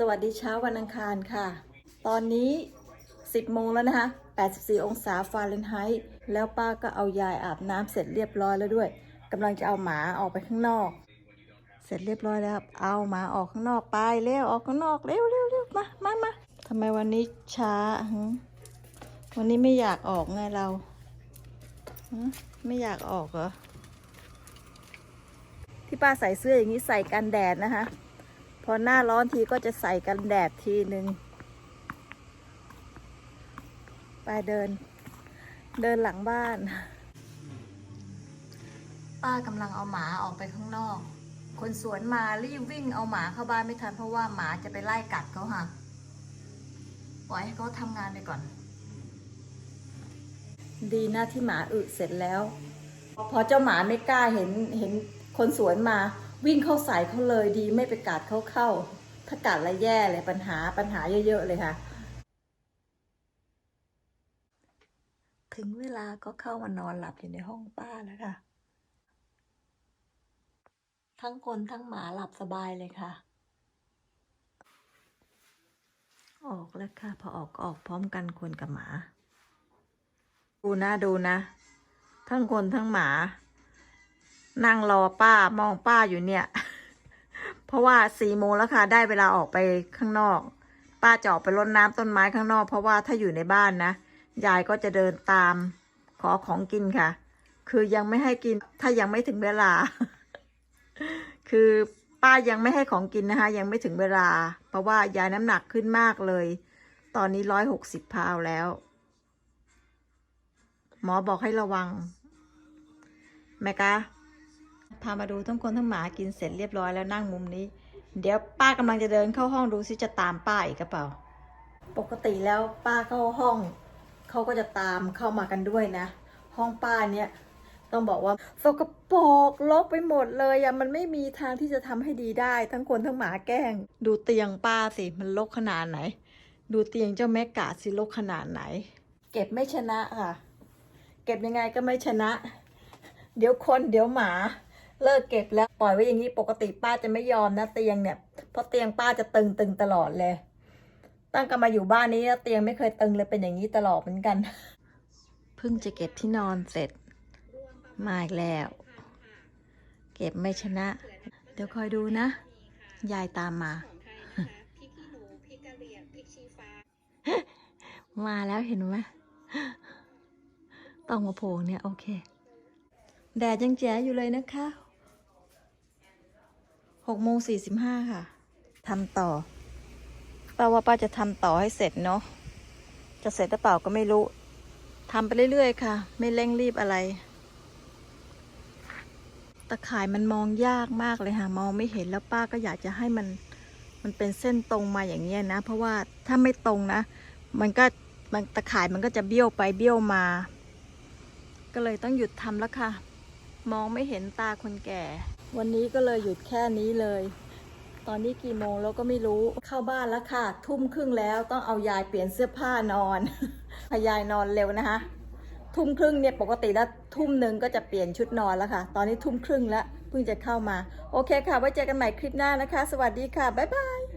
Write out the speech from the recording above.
สวัสดีเช้าวันอังคารค่ะ ตอนนี้ 10โมงแล้วนะคะ 84 องศาฟาเรนไฮต์ แล้วป้าก็เอายายอาบน้ำเสร็จเรียบร้อยแล้วด้วยกำลังจะเอาหมาออกไปข้างนอก เสร็จเรียบร้อยแล้ว เอาหมาออกข้างนอกไปเร็วออกข้างนอกเร็วเร็วเร็วมามามาทำไมวันนี้ช้าวันนี้ไม่อยากออกไงเรา ไม่อยากออกเหรอ ที่ป้าใส่เสื้ออย่างนี้ใส่กันแดดนะคะ พอหน้าร้อนทีก็จะใส่กันแดดทีหนึ่งไปเดิน เดินหลังบ้าน ป้ากำลังเอาหมาออกไปข้างนอก คนสวนมารีบวิ่งเอาหมาเข้าบ้านไม่ทันเพราะว่าหมาจะไปไล่กัดเขาค่ะปล่อยให้เขาทำงานไปก่อน ดีนะที่หมาอึเสร็จแล้ว พอเจ้าหมาไม่กล้าเห็นเห็นคนสวนมา วิ่งเข้าใส่เขาเลยดีไม่ไปกัดเขาเข้า ถ้ากัดแล้วแย่เลยปัญหาปัญหาเยอะๆเลยค่ะ ถึงเวลาก็เข้ามานอนหลับอยู่ในห้องป้าแล้วค่ะ ทั้งคนทั้งหมาหลับสบายเลยค่ะ ออกแล้วค่ะ พอออกก็ออกพร้อมกันคนกับหมา ดูนะดูนะ ทั้งคนทั้งหมา นั่งรอป้ามองป้าอยู่เนี่ย เพราะว่าสี่โมงแล้วค่ะ ได้เวลาออกไปข้างนอก ป้าจะออกไปรดน้ำต้นไม้ข้างนอก เพราะว่าถ้าอยู่ในบ้านนะ ยายก็จะเดินตาม ขอของกินค่ะ คือยังไม่ให้กิน ถ้ายังไม่ถึงเวลา คือป้ายังไม่ให้ของกินนะคะ ยังไม่ถึงเวลา เพราะว่ายายน้ำหนักขึ้นมากเลย ตอนนี้ร้อยหกสิบพาวแล้ว หมอบอกให้ระวังแม่กะามาดูทั้งคนทั้งหมากินเสร็จเรียบร้อยแล้วนั่งมุมนี้ เดี๋ยวป้ากำลังจะเดินเข้าห้องดูซิจะตามป้าอีกกระเปล่าปกติแล้วป้าเข้าห้องเขาก็จะตามเข้ามากันด้วยนะ ห้องป้าเนี่ยต้องบอกว่าสกปรกลกไปหมดเลยอะมันไม่มีทางที่จะทำให้ดีได้ ทั้งคนทั้งหมาแกล้ง ดูเตียงป้าสิมันลกขนาดไหน ดูเตียงเจ้าแม่กาสิลกขนาดไหน เก็บไม่ชนะค่ะ เก็บยังไงก็ไม่ชนะ เดี๋ยวคนเดี๋ยวหมา เลิกเก็บแล้วปล่อยไว้อย่างนี้ปกติป้าจะไม่ยอมนะเตียงเนี่ยเพราะเตียงป้าจะตึงตึงตลอดเลย ตั้งกันมาอยู่บ้านนี้เตียงไม่เคยตึงเลยเป็นอย่างนี้ตลอดเหมือนกันเพิ่งจะเก็บที่นอนเสร็จมาอีกแล้ว เก็บไม่ชนะ เดี๋ยวคอยดูนะ ยายตามมาพี่หนูพริกะเหรี่ยงพริกชี้ฟ้ามาแล้วเห็นไหมต้องมาโผล่เนี่ย โอเค แดดยังแจ๋อยู่เลยนะคะ หกโมงสี่สิบห้าค่ะทำต่อป้าว่าป้าจะทำต่อให้เสร็จเนาะจะเสร็จหรือเปล่าก็ไม่รู้ทำไปเรื่อยๆค่ะ ไม่เร่งรีบอะไร ตะข่ายมันมองยากมากเลยค่ะมองไม่เห็นแล้วป้าก็อยากจะให้มัน มันเป็นเส้นตรงมาอย่างเงี้ยนะ เพราะว่าถ้าไม่ตรงนะ มันก็มันตะข่ายมันก็จะเบี้ยวไปเบี้ยวมา ก็เลยต้องหยุดทำแล้วค่ะ มองไม่เห็นตาคนแก่ วันนี้ก็เลยหยุดแค่นี้เลย ตอนนี้กี่โมงแล้วก็ไม่รู้ เข้าบ้านแล้วค่ะ ทุ่มครึ่งแล้วต้องเอายายเปลี่ยนเสื้อผ้านอนพยายนอนเร็วนะคะ ทุ่มครึ่งเนี่ยปกติแล้วทุ่มหนึ่งก็จะเปลี่ยนชุดนอนแล้วค่ะ ตอนนี้ทุ่มครึ่งแล้วเพิ่งจะเข้ามา โอเคค่ะ ไว้เจอกันใหม่คลิปหน้านะคะ สวัสดีค่ะ บ๊ายบาย